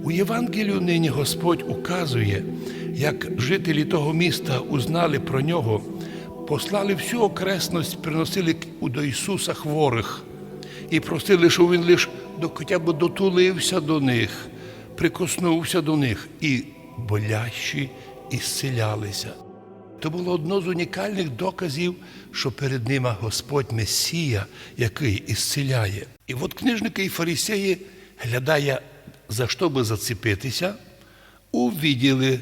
У Євангелію нині Господь указує, як жителі того міста узнали про нього, послали всю окресність, приносили до Ісуса хворих і просили, щоб Він лише хоча б дотулився до них, прикоснувся до них, і болящі ісцелялися. То було одно з унікальних доказів, що перед ними Господь Месія, який ісціляє. І от книжники і фарисеї, глядає, за що би зацепитися, увіділи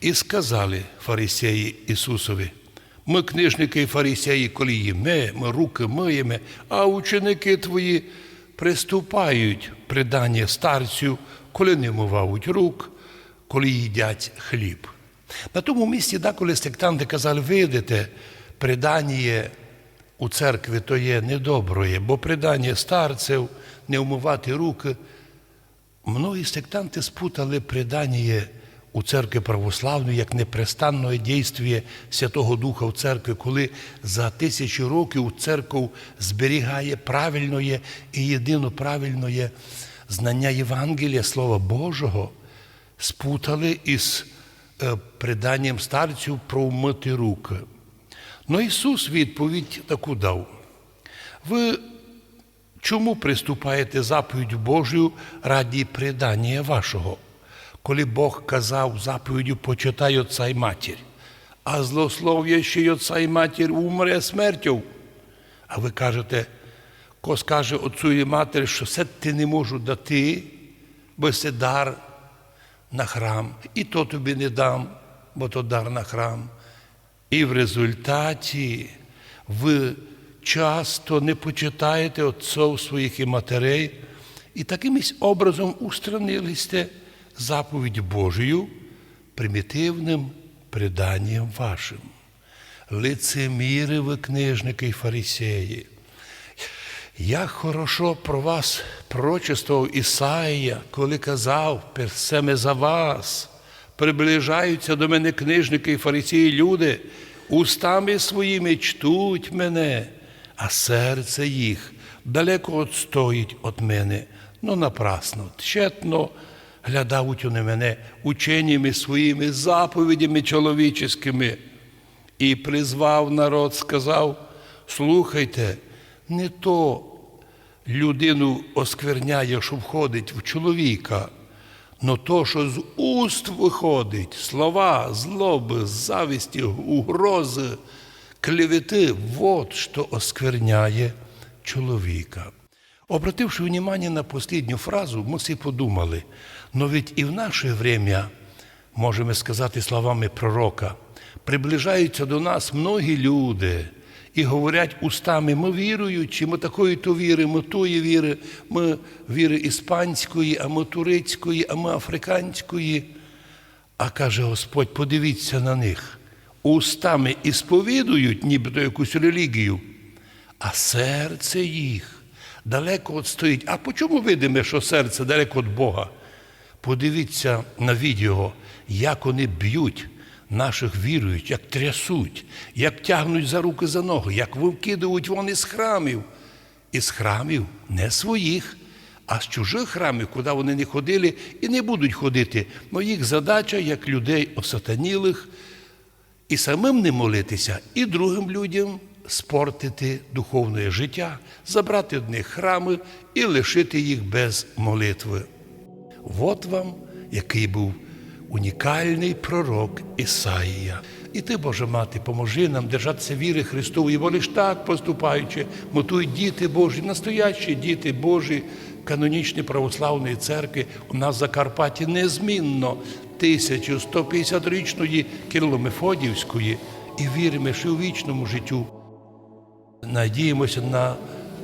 і сказали фарисеї Ісусові. Ми, книжники і фарисеї, коли їме, ми руки миємо, а ученики твої приступають придання старцю, коли не мивають рук, коли їдять хліб. На тому місці, деколи сектанти казали, видите, придання у церкві то є недоброє, бо придання старців, не вмивати руки. Многі сектанти спутали предання у церкві православної як непрестанне дійство Святого Духа в церкві, коли за тисячі років церков зберігає правильне і єдино правильне знання Євангелія, Слова Божого, спутали із е, преданням старців про вмити руки. Ну Ісус відповідь таку дав. Ви Чому приступаєте заповідь Божою раді предання вашого? Коли Бог казав заповідю почитай отця й матір, а злослов'ящий отця й матір умре смертю. А ви кажете, ко скаже отцю і матері, що все ти не можу дати, бо це дар на храм, і то тобі не дам, бо то дар на храм. І в результаті ви часто не почитаєте отців своїх і матерей, і таким образом устранилися заповідь Божою примітивним преданням вашим. Лицеміри ви, книжники і фарисеї. Як хорошо про вас пророчествував Ісаїя, коли казав, персеме за вас, приближаються до мене книжники і фарисеї люди, устами своїми чтуть мене, а серце їх далеко отстоїть від мене. Ну, напрасно, тщетно глядають вони мене ученіми своїми заповідями чоловіческими. І призвав народ, сказав: слухайте, не то людину оскверняє, що входить в чоловіка, но то, що з уст виходить, слова, злоби, зависті, угрози, клевети, вот що оскверняє чоловіка. Обративши внимание на последню фразу, ми си подумали, но ведь і в наше время, можемо сказати словами пророка, приближаються до нас многі люди і говорять устами, ми віруючі, ми такої то віри, ми тої віри, ми віри іспанської, а ми турецької, а ми африканської. А каже Господь, подивіться на них. Устами і сповідують, нібито якусь релігію, а серце їх далеко от стоїть. А по чому видимо, що серце далеко від Бога? Подивіться на відео, як вони б'ють наших віруючих, як трясуть, як тягнуть за руки за ноги, як викидують вони з храмів. Із храмів не своїх, а з чужих храмів, куди вони не ходили і не будуть ходити. Но їх задача, як людей осатанілих, і самим не молитися, і другим людям спортити духовне життя, забрати в них храми і лишити їх без молитви. От вам, який був унікальний пророк Ісаїя. І ти, Боже мати, поможи нам держатися віри Христової, бо лиш так поступаючи, мотують діти Божі, настоящі діти Божі, канонічні православної церкви у нас в Закарпатті незмінно 1150-річної Кирило-Мефодівської і віримо, що у вічному життю надіємося на,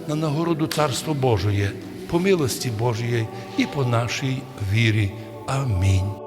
на нагороду Царства Божої, по милості Божої і по нашій вірі. Амінь.